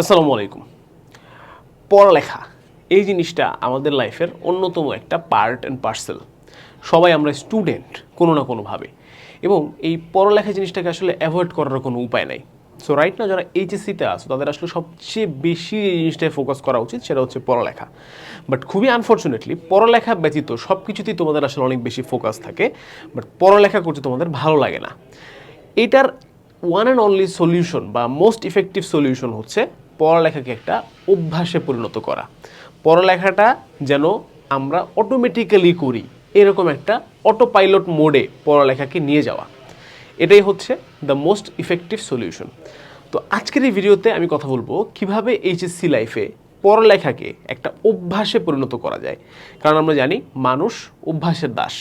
আসসালামু আলাইকুম। পড়ালেখা, এই জিনিসটা আমাদের লাইফের অন্যতম একটা পার্ট অ্যান্ড পার্সেল সবাই আমরা স্টুডেন্ট কোনো না কোনোভাবে। এবং এই পড়ালেখা জিনিসটাকে আসলে অ্যাভয়েড করার কোনো উপায় নাই। সো রাইট না যারা এইচএসসিতে আসো তাদের আসলে সবচেয়ে বেশি এই জিনিসটায় ফোকাস করা উচিত, সেটা হচ্ছে পড়ালেখা। বাট খুবই আনফর্চুনেটলি পড়ালেখা ব্যতীত সব কিছুতেই তোমাদের আসলে অনেক বেশি ফোকাস থাকে বাট পড়ালেখা করতে তোমাদের ভালো লাগে না। এটার ওয়ান অ্যান্ড অনলি সলিউশন বা মোস্ট ইফেক্টিভ সলিউশন হচ্ছে পড়ালেখাকে একটা অভ্যাসে পরিণত করা। পড়ালেখাটা যেন আমরা অটোমেটিক্যালি করি, এরকম একটা অটো পাইলট মোডে পড়ালেখাকে নিয়ে যাওয়া। এটাই হচ্ছে দ্য মোস্ট ইফেক্টিভ সলিউশন তো আজকের এই ভিডিওতে আমি কথা বলব কীভাবে এইচএসসি লাইফে পড়ালেখাকে একটা অভ্যাসে পরিণত করা যায়। কারণ আমরা জানি মানুষ অভ্যাসের দাস।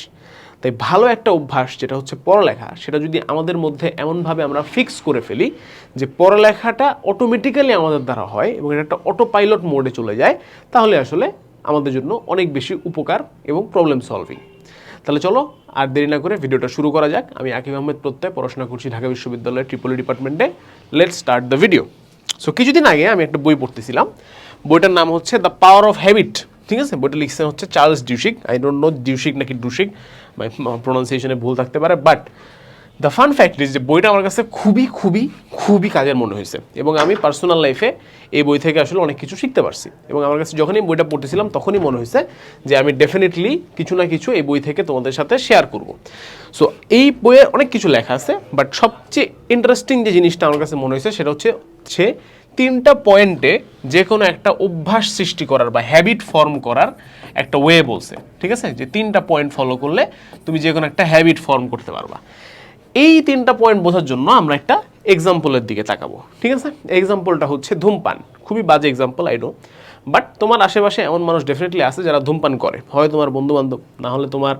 তাই ভালো একটা অভ্যাস যেটা হচ্ছে পড়ালেখা, সেটা যদি আমাদের মধ্যে এমনভাবে আমরা ফিক্স করে ফেলি যে পড়ালেখাটা অটোমেটিক্যালি আমাদের দ্বারা হয় এবং এটা একটা অটো পাইলট মোডে চলে যায়, তাহলে আসলে আমাদের জন্য অনেক বেশি উপকার এবং প্রবলেম সলভিং তাহলে চলো আর দেরি না করে ভিডিওটা শুরু করা যাক। আমি আকিব আহমেদ প্রত্যয়, পড়াশোনা করছি ঢাকা বিশ্ববিদ্যালয়ের ট্রিপলি ডিপার্টমেন্টে let start the video so কিছুদিন আগে আমি একটা বই পড়তেছিলাম। বইটার নাম হচ্ছে দ্য পাওয়ার অফ হ্যাবিট ঠিক আছে? বইটা লিখছেন হচ্ছে Charles Duhigg. I don't know Duhigg নাকি ডুশিক। প্রোনাউন্সিয়েশনে ভুল থাকতে পারে but the fun fact is যে বইটা আমার কাছে খুবই খুবই খুবই কাজের মনে হয়েছে এবং আমি পার্সোনাল লাইফে এই বই থেকে আসলে অনেক কিছু শিখতে পারছি এবং আমার কাছে যখনই বইটা পড়তেছিলাম তখনই মনে হয়েছে যে আমি ডেফিনেটলি কিছু না কিছু এই বই থেকে তোমাদের সাথে শেয়ার করব। সো এই বইয়ে অনেক কিছু লেখা আছে বাট সবচেয়ে ইন্টারেস্টিং যে জিনিসটা আমার কাছে মনে হয়েছে সেটা হচ্ছে হচ্ছে তিনটা পয়েন্টে যে কোনো একটা অভ্যাস সৃষ্টি করার বা হ্যাবিট ফর্ম করার একটা ওয়ে বলছে। ঠিক আছে? যে তিনটা পয়েন্ট ফলো করলে তুমি যে কোনো একটা হ্যাবিট ফর্ম করতে পারবা। এই তিনটা পয়েন্ট বোঝার জন্য আমরা একটা এক্সাম্পলের দিকে তাকাবো। ঠিক আছে? এক্সাম্পলটা হচ্ছে ধূমপান। খুবই বাজে এক্সাম্পল আই নো বাট তোমার আশেপাশে এমন মানুষ ডেফিনেটলি আছে যারা ধূমপান করে। হয় তোমার বন্ধু বান্ধব না হলে তোমার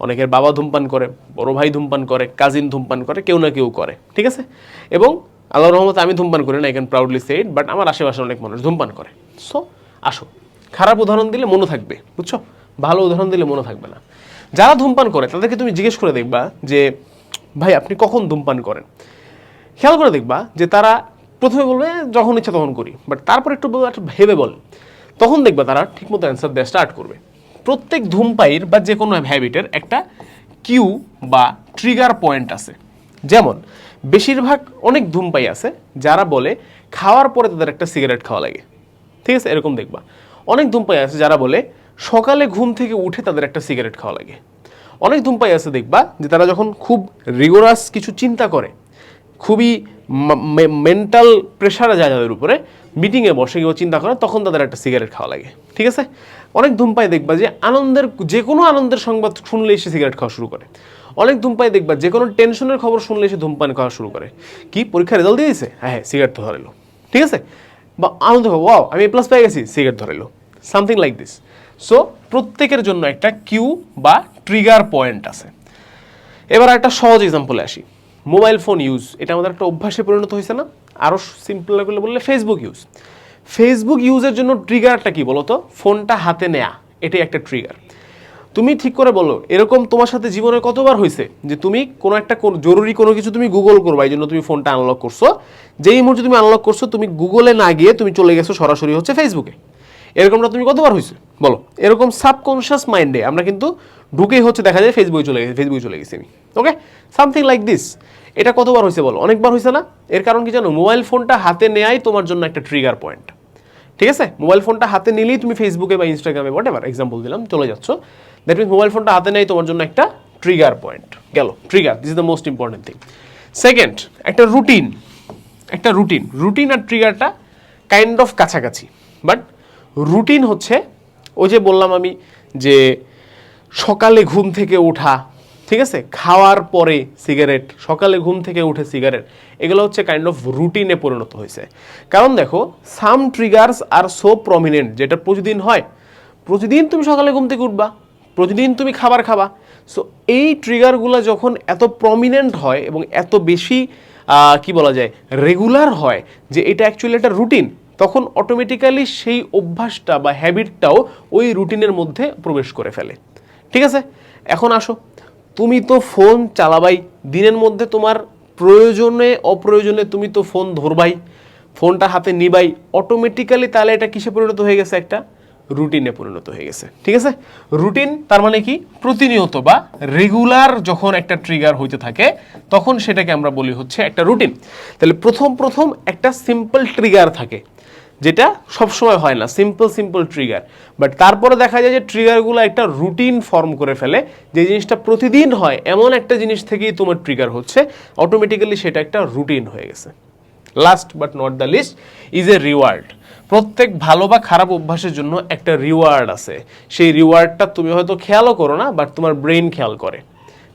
অনেকের বাবা ধূমপান করে, বড় ভাই ধূমপান করে কাজিন ধূমপান করে, কেউ না কেউ করে। ঠিক আছে? এবং আল্লাহ রহমতে আমি ধূমপান করি না I can proudly say it but আমার আশেপাশে অনেক মানুষ ধূমপান করে। সো আসো। খারাপ উদাহরণ দিলে মনে থাকবে, বুঝছ? ভালো উদাহরণ দিলে মনে থাকবে না। যারা ধূমপান করে, তাদেরকে তুমি জিজ্ঞেস করে দেখবা যে, ভাই, আপনি কখন ধূমপান করেন? খেয়াল করে দেখবা যে তারা প্রথমে বলবে, যখন ইচ্ছা তখন করি। বাট তারপর একটু ভেবে বল। তখন দেখবা তারা ঠিকমতো অ্যান্সার দেওয়া স্টার্ট করবে। প্রত্যেক ধূমপাইয়ের বা যে কোনো হ্যাবিটের একটা কিউ বা ট্রিগার পয়েন্ট আছে। যেমন বেশিরভাগ অনেক ধূমপাই আছে যারা বলে খাওয়ার পরে তাদের একটা সিগারেট খাওয়া লাগে। ঠিক আছে? এরকম দেখবা। অনেক ধূমপাই আছে যারা বলে সকালে ঘুম থেকে উঠে তাদের একটা সিগারেট খাওয়া লাগে। অনেক ধূমপাই আছে দেখবা যে তারা যখন খুব রিগোরাস কিছু চিন্তা করে, খুবই মেন্টাল প্রেশারে যায় তাদের উপরে মিটিংয়ে বসে কেউ চিন্তা করে তখন তাদের একটা সিগারেট খাওয়া লাগে, ঠিক আছে? অনেক ধূমপাই দেখবা যে আনন্দের যে কোনো আনন্দের সংবাদ শুনলেই সে সিগারেট খাওয়া শুরু করে। অনেক ধূমপাই দেখবা যে কোনো টেনশনের খবর শুনলে সে ধূমপান খাওয়া শুরু করে। কি, পরীক্ষার রেজাল্ট দিয়ে দিয়েছে হ্যাঁ হ্যাঁ সিগারেট তো ধরেলো, ঠিক আছে? বা আনন্দ ওয়াও আমি প্লাস পেয়ে গেছি সিগারেট ধরেলো সামথিং লাইক দিস সো প্রত্যেকের জন্য একটা কিউ বা ট্রিগার পয়েন্ট আছে। এবার একটা সহজ এক্সাম্পলে আসি। মোবাইল ফোন ইউজ এটা আমাদের একটা অভ্যাসে পরিণত হয়েছে না? আরও সিম্পল করে বললে ফেসবুক ইউজ ফেসবুক ইউজের জন্য ট্রিগারটা কি বলো তো ফোনটা হাতে নেয়া, এটাই একটা ট্রিগার তুমি ঠিক করে বলো এরকম তোমার সাথে জীবনে কতবার হয়েছে যে তুমি কোনো একটা জরুরি কোনো কিছু তুমি গুগল করবা, এই জন্য তুমি ফোনটা আনলক করছ। যেই মুহূর্তে তুমি আনলক করছ, তুমি গুগলে না গিয়ে তুমি চলে গেছো সরাসরি হচ্ছে ফেসবুকে এরকমটা তুমি কতবার হয়েছে? বলো। এরকম সাবকনশিয়াস মাইন্ডে আমরা কিন্তু ঢুকেই হচ্ছে দেখা যায় ফেসবুকে চলে গেছে ফেসবুকে চলে গেছি আমি। ওকে সামথিং লাইক দিস এটা কতবার হয়েছে বলো? অনেকবার হয়েছে না? এর কারণ কি জানো? মোবাইল ফোনটা হাতে নেয়াই তোমার জন্য একটা ট্রিগার পয়েন্ট ঠিক আছে? মোবাইল ফোনটা হাতে নিলেই তুমি ফেসবুকে বা ইনস্টাগ্রামে হোয়াট এভার এক্সাম্পল দিলাম, চলে যাচ্ছ। দ্যাট মিনস মোবাইল ফোনটা হাতে নেয় তোমার জন্য একটা ট্রিগার পয়েন্ট গেল। Trigger this is the most important thing second একটা রুটিন একটা রুটিন রুটিন আর ট্রিগারটা কাইন্ড অফ কাছাকাছি। বাট রুটিন হচ্ছে, ওই যে বললাম আমি যে সকালে ঘুম থেকে ওঠা ঠিক আছে? খাওয়ার পরে সিগারেট, সকালে ঘুম থেকে উঠে সিগারেট, এগুলো হচ্ছে কাইন্ড অফ রুটিনে পরিণত হয়েছে। কারণ দেখো সাম ট্রিগার্স আর সো প্রমিনেন্ট যেটা প্রতিদিন হয়। প্রতিদিন তুমি সকালে ঘুম থেকে উঠবা, প্রতিদিন তুমি খাবার খাবা। সো এই ট্রিগারগুলো যখন এত প্রমিনেন্ট হয় এবং এত বেশি কি বলা যায় রেগুলার হয় যে এটা অ্যাকচুয়ালি একটা রুটিন তখন অটোমেটিক্যালি সেই অভ্যাসটা বা হ্যাবিটটাও ওই রুটিনের মধ্যে প্রবেশ করে ফেলে। ঠিক আছে? এখন আসো। তুমি তো ফোন চালাবাই। দিনের মধ্যে তোমার প্রয়োজনে, অপ্রয়োজনে তুমি তো ফোন ধরবাই, ফোনটা হাতে নিবাই। অটোমেটিক্যালি তাহলে এটা কিসে পরিণত হয়ে গেছে? একটা রুটিনে পরিণত হয়ে গেছে। ঠিক আছে? রুটিন তার মানে কি? প্রতিনিয়ত বা রেগুলার যখন একটা ট্রিগার হইতে থাকে, তখন সেটাকে আমরা বলি হচ্ছে একটা রুটিন তাহলে প্রথম প্রথম একটা সিম্পল ট্রিগার থাকে। যেটা সবসময় হয় না সিম্পল সিম্পল ট্রিগার বাট তারপরে দেখা যায় যে ট্রিগারগুলো একটা রুটিন ফর্ম করে ফেলে, যে জিনিসটা প্রতিদিন হয়, এমন একটা জিনিস থেকেই তোমার ট্রিগার হচ্ছে অটোমেটিক্যালি সেটা একটা রুটিন হয়ে গেছে। Last but not the least is a reward প্রত্যেক ভালো বা খারাপ অভ্যাসের জন্য একটা রিওয়ার্ড আছে। সেই রিওয়ার্ডটা তুমি হয়তো খেয়ালও করো না বাট তোমার ব্রেন খেয়াল করে।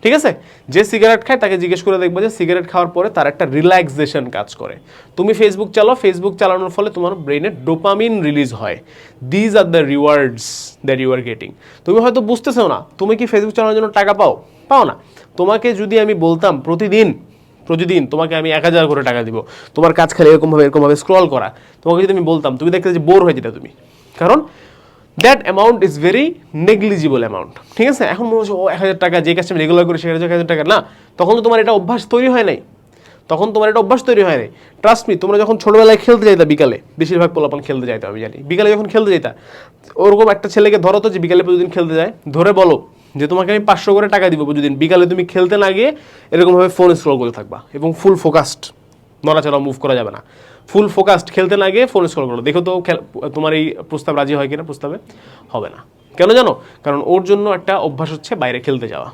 ঠিক আছে? যে সিগারেট খায় তাকে জিজ্ঞেস করে দেখব যে সিগারেট খাওয়ার পরে তার একটা রিল্যাক্সেশন কাজ করে। তুমি ফেসবুক চালাও ফেসবুক চালানোর ফলে তোমার ব্রেনে ডোপামিন রিলিজ হয়। These are the rewards that you are getting তুমি হয়তো বুঝতেছো না, তুমি কি ফেসবুক চালানোর জন্য টাকা পাও? পাও না। তোমাকে যদি আমি বলতাম প্রতিদিন প্রতিদিন তোমাকে আমি এক হাজার করে টাকা দিব, তোমার কাজ খালি এরকমভাবে এরকমভাবে স্ক্রল করা। তোমাকে যদি আমি বলতাম, তুমি দেখতে যে বোর হয়ে যেটা তুমি। কারণ that amount is very negligible amount ঠিক আছে? এখন মনে হচ্ছে, ও, এক হাজার টাকা, যে কাজটা আমি রেগুলার করি, সে এক হাজার টাকা। না, তখন তো তোমার এটা অভ্যাস তৈরি হয় নাই। তখন তোমার এটা অভ্যাস তৈরি হয় নাই। ট্রাস্ট মি তোমরা যখন ছোটবেলায় খেলতে যাইতা বিকালে, বেশিরভাগ পোলাপান খেলতে যাইতো, আমি জানি। বিকালে যখন খেলতে যাইতা, ওরকম একটা ছেলেকে ধরো তো যে বিকালে প্রতিদিন খেলতে যায়, ধরে বলো যে তোমাকে আমি পাঁচশো করে টাকা দিব প্রতিদিন। বিকালে তুমি খেলতে না গিয়ে এরকমভাবে ফোন স্ক্রল করে থাকবা এবং ফুল ফোকাসড নড়াচড়া মুভ করা যাবে না। ফুল ফোকাসড খেলতে না গিয়ে ফোন স্ক্রল করো। দেখো তো তোমার এই প্রস্তাব রাজি হয় কিনা? প্রস্তাবে হবে না। কেন জানো? কারণ ওর জন্য একটা অভ্যাস হচ্ছে বাইরে খেলতে যাওয়া।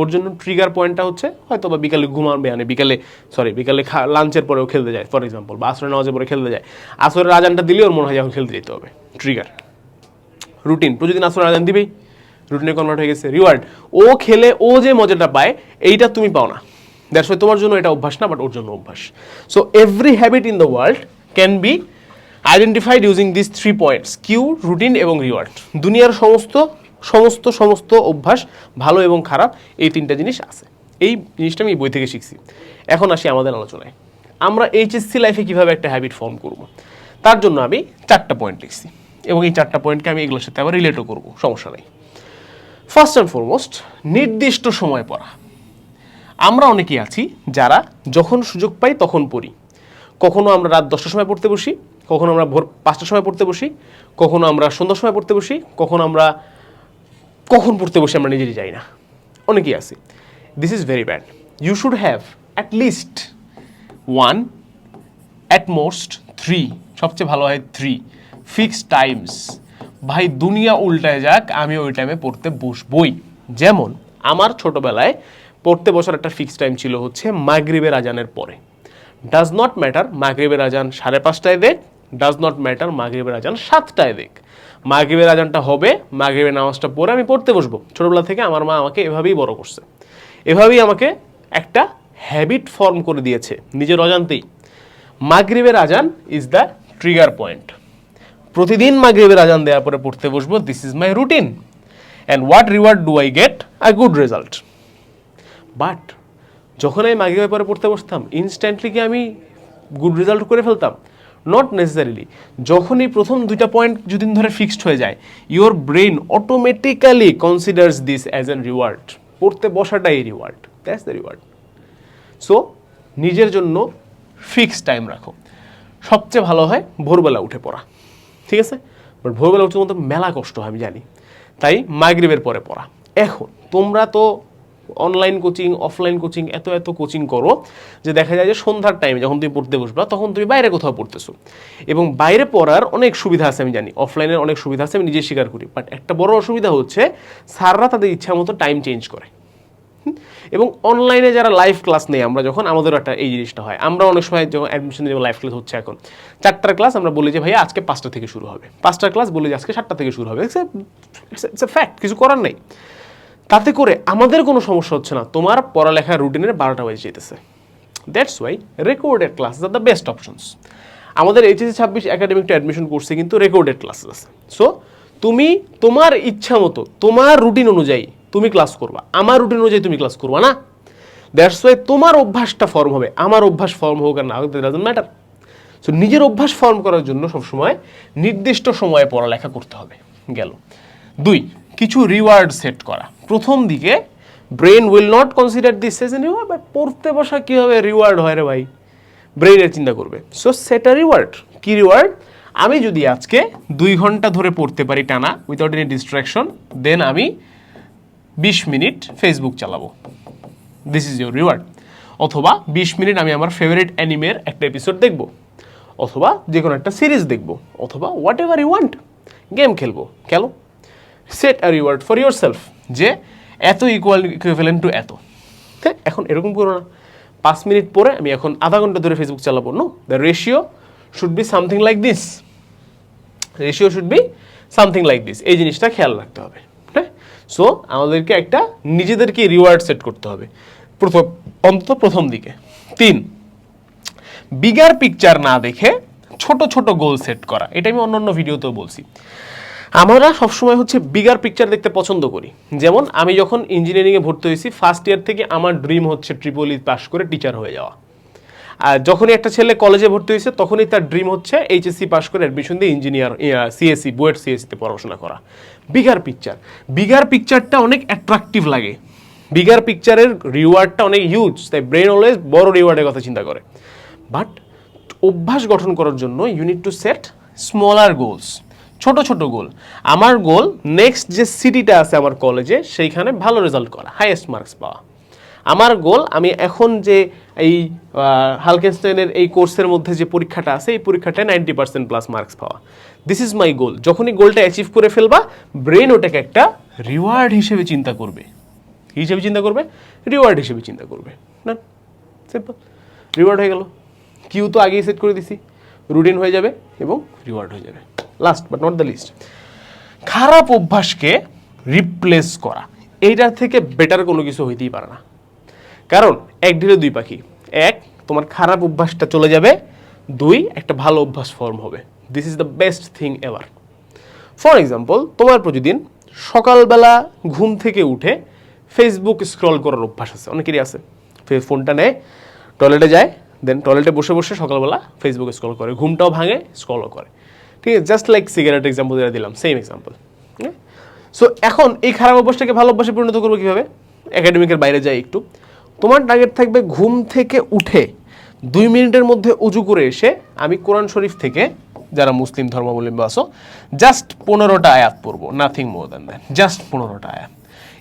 ওর জন্য ট্রিগার পয়েন্টটা হচ্ছে হয়তো বা বিকালে ঘুমাবে মানে বিকালে সরি বিকালে লাঞ্চের পরেও খেলতে যায়। ফর এক্সাম্পল বা আসরের নামাজের পরে খেলতে যায়। আসরের আজানটা দিলে ওর মনে হয় যখন খেলতে যেতে হবে। ট্রিগার রুটিন প্রতিদিন আসলে আজান দিবেই রুটিনে কনভার্ট হয়ে গেছে। রিওয়ার্ড ও খেলে, ও যে মজাটা পায়, এইটা তুমি পাও না। দ্যাটস ওয়াই তোমার জন্য এটা অভ্যাস না বাট ওর জন্য অভ্যাস। So every habit in the world can be identified using this three points cue routine এবং রিওয়ার্ড দুনিয়ার সমস্ত সমস্ত সমস্ত অভ্যাস ভালো এবং খারাপ, এই তিনটা জিনিস আছে। এই জিনিসটা আমি বই থেকে শিখছি। এখন আসি আমাদের আলোচনায়। আমরা এইচএসসি লাইফে কীভাবে একটা হ্যাবিট ফর্ম করব? তার জন্য আমি চারটা পয়েন্ট লিখছি। এবং এই চারটা পয়েন্টকে আমি এগুলোর সাথে আবার রিলেটও করব, সমস্যা নেই। ফার্স্ট অ্যান্ড ফরমোস্ট নির্দিষ্ট সময় পড়া। আমরা অনেকেই আছি যারা যখন সুযোগ পাই তখন পড়ি। কখনো আমরা রাত দশটার সময় পড়তে বসি, কখনো আমরা ভোর পাঁচটার সময় পড়তে বসি, কখনো আমরা সন্ধ্যার সময় পড়তে বসি, কখনো আমরা কখন পড়তে বসি আমরা নিজেরই যাই না। অনেকেই আছি। This is very bad you should have at least one at most three সবচেয়ে ভালো হয় থ্রি ফিক্সড টাইমস ভাই, দুনিয়া উল্টায় যাক, আমি ওই টাইমে পড়তে বসবই। যেমন, আমার ছোটবেলায় পড়তে বসার একটা ফিক্সড টাইম ছিল হচ্ছে মাগরিবের আজানের পরে। ডাজ নট ম্যাটার মাগরিবের আজান সাড়ে পাঁচটায় দেখ ডাজ নট ম্যাটার মাগরিবের আজান সাতটায় দেখ। মাগরিবের আজানটা হবে মাগরিবের নামাজটা পড়ে আমি পড়তে বসবো। ছোটোবেলা থেকে আমার মা আমাকে এভাবেই বড় করছে। এভাবেই আমাকে একটা হ্যাবিট ফর্ম করে দিয়েছে, নিজের অজান্তেই। মাগরিবের আজান ইজ দ্য ট্রিগার পয়েন্ট প্রতিদিন মাগরিবের আজান দেওয়ার পরে পড়তে বসবো this is my routine and what reward do I get a good result but যখন আমি মাগরিবের পরে পড়তে বসতাম ইনস্ট্যান্টলি কি আমি গুড রেজাল্ট করে ফেলতাম। নট নেসেসারিলি যখনই প্রথম দুইটা পয়েন্ট দুদিন ধরে ফিক্সড হয়ে যায় your brain automatically considers this as an reward পড়তে বসাটাই reward that's the reward so নিজের জন্য ফিক্সড টাইম রাখো। সবচেয়ে ভালো হয় ভোরবেলা উঠে পড়া। ঠিক আছে? বাট ভোরবেলা উঠতে মতো মেলা কষ্ট হয়, আমি জানি। তাই মাগরিবের পরে পড়া। এখন তোমরা তো অনলাইন কোচিং অফলাইন কোচিং এত এত কোচিং করো যে দেখা যায় যে সন্ধ্যার টাইমে যখন তুমি পড়তে বসবা, তখন তুমি বাইরে কোথাও পড়তেছো। এবং বাইরে পড়ার অনেক সুবিধা আছে, আমি জানি। অফলাইনের অনেক সুবিধা আছে, আমি নিজে স্বীকার করি। বাট একটা বড় অসুবিধা হচ্ছে, স্যাররা তাদের ইচ্ছা মতো টাইম চেঞ্জ করে। এবং অনলাইনে যারা লাইভ ক্লাস নেই, আমরা যখন আমাদের একটা এই জিনিসটা হয়। আমরা অনেক সময় যখন অ্যাডমিশন যেমন লাইভ ক্লাস হচ্ছে এখন, চারটার ক্লাস আমরা বলি যে, ভাইয়া, আজকে পাঁচটা থেকে শুরু হবে। পাঁচটার ক্লাস বলি যে, আজকে সাতটা থেকে শুরু হবে। এ ফ্যাক্ট কিছু করার নেই। তাতে করে আমাদের কোনো সমস্যা হচ্ছে না। তোমার পড়ালেখার রুটিনের বারোটা বাজে যেতেছে that's why recorded class are the best options আমাদের এইচএসি ছাব্বিশ একাডেমিক টু অ্যাডমিশন কোর্সে কিন্তু রেকর্ডেড ক্লাসেস আছে। সো তুমি তোমার ইচ্ছা মতো, তোমার রুটিন অনুযায়ী তুমি ক্লাস করবা। আমার রুটিন অনুযায়ী তুমি ক্লাস করবা না। দ্যাটস ওয়াই তোমার অভ্যাসটা ফর্ম হবে। আমার অভ্যাস ফর্ম হোক আর না হোক ডাজন্ট ম্যাটার সো নিজের অভ্যাস ফর্ম করার জন্য সবসময় নির্দিষ্ট সময়ে পড়ালেখা করতে হবে। গেল। দুই, কিছু রিওয়ার্ড সেট করা। প্রথম দিকে brain will not consider this as an reward but পড়তে বসা কীভাবে রিওয়ার্ড হয় রে ভাই? ব্রেনের চিন্তা করবে। সো সেট রিওয়ার্ড কী রিওয়ার্ড আমি যদি আজকে দুই ঘণ্টা ধরে পড়তে পারি টানা উইথাউট এনি ডিস্ট্রাকশন দেন আমি বিশ মিনিট ফেসবুক চালাবো। দিস ইজ ইউর রিওয়ার্ড অথবা বিশ মিনিট আমি আমার ফেভারিট অ্যানিমের একটা এপিসোড দেখব। অথবা যে কোনো একটা সিরিজ দেখব। অথবা whatever you want game খেলব। খেলো। Set a reward for yourself যে এত ইকুয়াল ইকুইভ্যালেন্ট টু এত। এখন এরকম করো না। পাঁচ মিনিট পরে আমি এখন আধা ঘণ্টা ধরে ফেসবুক চালাবো। No the ratio should be something like this ratio should be something like this এই জিনিসটা খেয়াল রাখতে হবে। হ্যাঁ সো আমাদেরকে একটা নিজেদেরকে রিওয়ার্ড সেট করতে হবে। প্রথম, অন্তত প্রথম দিকে। তিন বিগার পিকচার না দেখে ছোট ছোট গোল সেট করা। এটা আমি অন্য অন্য ভিডিওতেও বলছি। আমরা সবসময় হচ্ছে বিগার পিকচার দেখতে পছন্দ করি। যেমন আমি যখন ইঞ্জিনিয়ারিংয়ে ভর্তি হয়েছি ফার্স্ট ইয়ার থেকে আমার ড্রিম হচ্ছে ট্রিপলি পাস করে টিচার হয়ে যাওয়া। আর যখনই একটা ছেলে কলেজে ভর্তি হয়েছে, তখনই তার ড্রিম হচ্ছে এইচএসসি পাস করে অ্যাডমিশন দিয়ে ইঞ্জিনিয়ার সিএসসি বুয়েট সিএসসিতে পড়াশোনা করা। বিগার পিকচার বিগার পিকচারটা অনেক অ্যাট্রাকটিভ লাগে। বিগার পিকচারের রিওয়ার্ডটা অনেক হিউজ তাই ব্রেন অলওয়েজ বড় রিওয়ার্ডের কথা চিন্তা করে। বাট অভ্যাস গঠন করার জন্য you need to set smaller goals ছোট ছোট গোল। আমার গোল নেক্সট যে সিটিটা আছে আমার কলেজে সেইখানে ভালো রেজাল্ট করা হাইয়েস্ট মার্কস পাওয়া। আমার গোল, আমি এখন যে এই হালকেনস্টাইনের এই কোর্সের মধ্যে যে পরীক্ষাটা আছে, এই পরীক্ষাটায় নাইনটি পার্সেন্ট প্লাস মার্কস পাওয়া। দিস ইজ মাই গোল যখনই গোলটা অ্যাচিভ করে ফেলবা ব্রেন ওটাকে একটা রিওয়ার্ড হিসেবে চিন্তা করবে। হিসেবে চিন্তা করবে? রিওয়ার্ড হিসেবে চিন্তা করবে। না সিম্পল রিওয়ার্ড হয়ে গেল। কিউ তো আগেই সেট করে দিছি। রুটিন হয়ে যাবে এবং রিওয়ার্ড হয়ে যাবে। Last but not the least খারাপ অভ্যাসকে রিপ্লেস করা এইটার থেকে বেটার কোনো কিছু হইতেই পারে না। কারণ এক ঢিলে দুই পাখি। এক, তোমার খারাপ অভ্যাসটা চলে যাবে। দুই, একটা ভালো অভ্যাস ফর্ম হবে। This is the best thing ever for example তোমার প্রতিদিন সকালবেলা ঘুম থেকে উঠে ফেসবুক স্ক্রল করার অভ্যাস আছে। অনেকেরই আছে। ফোনটা নেয় টয়লেটে যায় দেন টয়লেটে বসে বসে সকালবেলা ফেসবুক স্ক্রল করে। ঘুমটাও ভাঙে স্ক্রলও করে। ঠিক আছে? জাস্ট লাইক সিগারেট এক্সাম্পল যেটা দিলাম সেম এক্সাম্পল সো এখন এই খারাপ অভ্যাসটাকে ভালো অভ্যাসে পরিণত করব কীভাবে? একাডেমিকের বাইরে যাই একটু। তোমার টার্গেট থাকবে ঘুম থেকে উঠে দুই মিনিটের মধ্যে উজু করে এসে আমি কোরআন শরীফ থেকে, যারা মুসলিম ধর্মাবলম্বী আছো জাস্ট পনেরোটা আয়াত পড়ব nothing more than that just পনেরোটা আয়াত।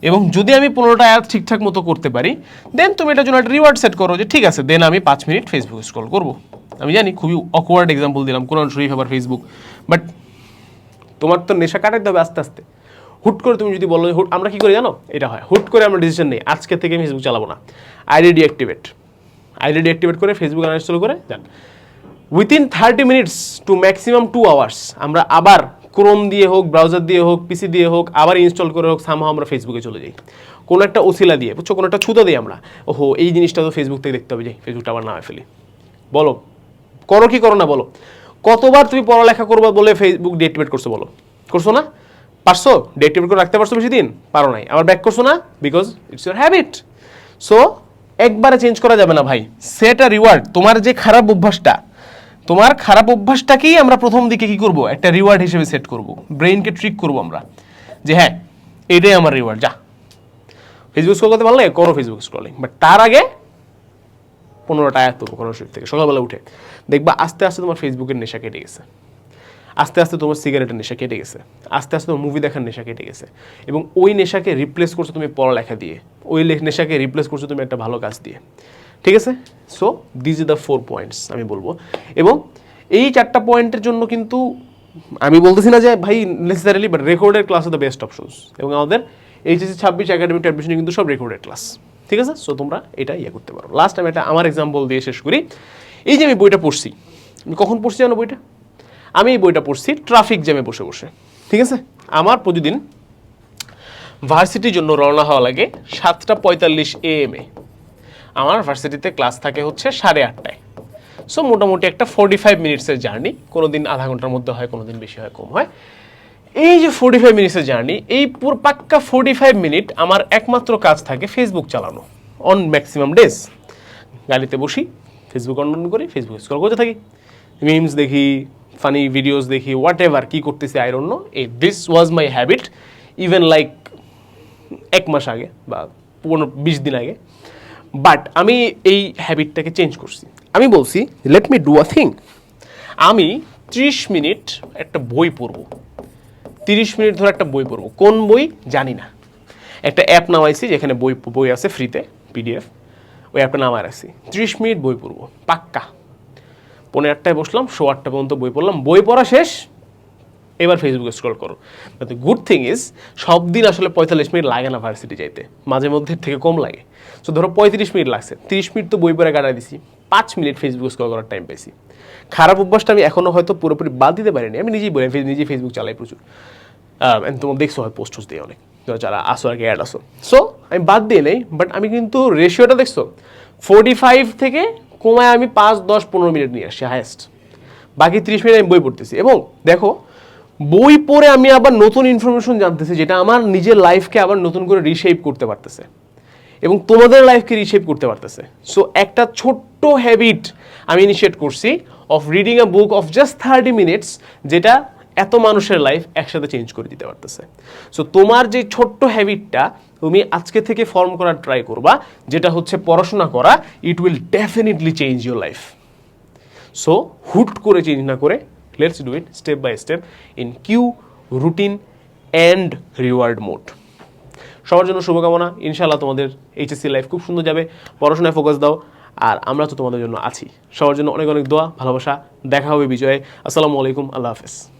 এবং যদি আমি পনেরোটা আয়াত ঠিকঠাক মতো করতে পারি দেন তুমি এটার জন্য একটা রিওয়ার্ড সেট করো যে, ঠিক আছে দেন আমি পাঁচ মিনিট ফেসবুক স্ক্রল করব। আমি জানি খুবই অকওয়ার্ড এক্সাম্পল দিলাম, কোরআন শরীফ আবার ফেসবুক বাট তোমার তো নেশা কাটাইতে হবে আস্তে আস্তে। হুট করে তুমি যদি বলো হুট, আমরা কী করি জানো? এটা হয়। হুট করে আমরা ডিসিশন নেই। আজকে থেকে ফেসবুক চালাবো না। আইডি ডিঅ্যাক্টিভেট আইডি ডিঅ্যাক্টিভেট করে ফেসবুক আনইনস্টল করে যান within thirty minutes to maximum two hours আমরা আবার ক্রোম দিয়ে হোক ব্রাউজার দিয়ে হোক পিসি দিয়ে হোক, আবার ইনস্টল করে হোক সামহাও আমরা ফেসবুকে চলে যাই। কোনো একটা ওসিলা দিয়ে, বুঝছ? কোনো একটা ছুতো দিই আমরা। ওহো, এই জিনিসটা তো ফেসবুক থেকে দেখতে হবে যে ফেসবুকটা আবার নামে ফেলি। বলো। করো কি করো না, বলো। কতবার তুমি পড়ালেখা করবা বলে ফেসবুক ডিঅ্যাক্টিভেট করছ বলো? করছ না? পারছ? ডিঅ্যাক্টিভেট করে রাখতে পারছ বেশি দিন পারো নাই। আবার ব্যাক করছ না? Because it's your habit so একবারে চেঞ্জ করা যাবে না ভাই। সেট আ রিওয়ার্ড তোমার যে খারাপ অভ্যাসটা, তোমার খারাপ অভ্যাসটাকেই আমরা প্রথম দিকে কি করব? একটা রিওয়ার্ড হিসেবে সেট করব। ব্রেইনকে ট্রিক করব আমরা। যে হ্যাঁ এটাই আমার রিওয়ার্ড যা। ফেসবুক স্ক্রল করতে পারলে করো ফেসবুক স্ক্রলিং বাট তার আগে পনেরোটা আয়াত করব কোনো শরীর থেকে। সকালবেলা উঠে দেখবা আস্তে আস্তে তোমার ফেসবুকের নেশা কেটে গেছে। আস্তে আস্তে তোমার সিগারেটের নেশা কেটে গেছে। আস্তে আস্তে তোমার মুভি দেখার নেশা কেটে গেছে। এবং ওই নেশাকে রিপ্লেস করছ তুমি পড়ালেখা দিয়ে। ওই নেশাকে রিপ্লেস করছ তুমি একটা ভালো কাজ দিয়ে। ঠিক আছে? So these is the four points আমি বলব। এবং এই চারটা পয়েন্টের জন্য কিন্তু আমি বলতেছি না যে ভাই necessarily but recorded class R the best options এবং আমাদের এইচএসসি ছাব্বিশ একাডেমিক অ্যাডমিশনে কিন্তু সব রেকর্ডেড ক্লাস ঠিক আছে? সো তোমরা এটা ইয়ে করতে পারো। লাস্ট আমি এটা আমার এক্সাম্পল দিয়ে শেষ করি। এই যে আমি বইটা পড়ছি আমি কখন পড়ছি জানো বইটা? আমি এই বইটা পড়ছি ট্রাফিক জ্যামে বসে বসে। ঠিক আছে? আমার প্রতিদিন ভার্সিটির জন্য রওনা হওয়া লাগে সাতটা পঁয়তাল্লিশ এ এম এ। আমার ভার্সিটিতে ক্লাস থাকে হচ্ছে সাড়ে আটটায়। সো মোটামুটি একটা ফোর্টি ফাইভ মিনিটসের জার্নি কোনো দিন আধা ঘণ্টার মধ্যে হয় কোনো দিন বেশি হয়, কম হয়। এই যে ফোর্টি ফাইভ মিনিটসের জার্নি এই পুরো পাক্কা ফোর্টি ফাইভ মিনিট আমার একমাত্র কাজ থাকে ফেসবুক চালানো অন ম্যাক্সিমাম ডেজ গাড়িতে বসি ফেসবুক অন করি ফেসবুক স্ক্রল করতে থাকি মিমস দেখি ফানি ভিডিওস দেখি হোয়াট এভার কী করতেছি I don't know a this was my habit even like এক মাস আগে বা পনেরো, বিশ দিন আগে। বাট আমি এই হ্যাবিটটাকে চেঞ্জ করছি। আমি বলছি let me do a thing আমি ত্রিশ মিনিট একটা বই পড়ব। তিরিশ মিনিট ধরে একটা বই পড়ব। কোন বই? জানি না। একটা অ্যাপ নামাইছি যেখানে বই বই আছে ফ্রিতে পিডিএফ ওই অ্যাপটা নামায় রাখছি। ত্রিশ মিনিট বই পড়ব। পাক্কা। পনেরো আটটায় বসলাম শো আটটা পর্যন্ত বই পড়লাম। বই পড়া শেষ। এবার ফেসবুকে স্ক্রল করো। কিন্তু গুড থিং ইজ সব দিন আসলে পঁয়তাল্লিশ মিনিট লাগে না ভার্সিটি যাইতে। মাঝে মধ্যে থেকে কম লাগে। সো ধরো পঁয়ত্রিশ মিনিট লাগছে। তিরিশ মিনিট তো বই পড়ে কাটাই দিছি। পাঁচ মিনিট ফেসবুক স্ক্রল করার টাইম পেয়েছি। খারাপ অভ্যাসটা আমি এখনও হয়তো পুরোপুরি বাদ দিতে পারিনি। আমি নিজেই বলি নিজেই ফেসবুক চালাই প্রচুর। তোমার দেখছ হয় পোস্ট দিয়ে অনেক। যারা আসো আর কি অ্যাড আসো। সো আমি বাদ দিয়ে নেই বাট আমি কিন্তু রেশিওটা দেখছ। ফোর্টি ফাইভ থেকে কমায় আমি পাঁচ, দশ, পনেরো মিনিট নিয়ে আসছি হায়েস্ট বাকি ত্রিশ মিনিট আমি বই পড়তেছি। এবং দেখো, বই পড়ে আমি আবার নতুন ইনফরমেশন জানতেছি, যেটা আমার নিজের লাইফকে আবার নতুন করে রিশেপ করতে পারতেছে। এবং তোমাদের লাইফকে রিশেপ করতে পারতেছে। সো একটা ছোট্ট হ্যাবিট আমি ইনিশিয়েট করছি of reading a book of just thirty minutes যেটা এত মানুষের লাইফ একসাথে চেঞ্জ করে দিতে পারতেছে। সো তোমার যে ছোট্ট হ্যাবিটটা তুমি আজকে থেকে ফর্ম করার ট্রাই করবা, যেটা হচ্ছে পড়াশোনা করা it will definitely change your life so হুট করে চেঞ্জ না করে let's do it step by step in cue routine and reward mode সবার জন্য শুভকামনা, ইনশাআল্লাহ তোমাদের এইচএসসি লাইফ খুব সুন্দর যাবে। পড়াশোনায় ফোকাস দাও। আর আমরা তো তোমাদের জন্য আছি। সবার জন্য অনেক অনেক দোয়া, ভালোবাসা। দেখা হবে বিজয়ে। আসসালামু আলাইকুম, আল্লাহ হাফেজ।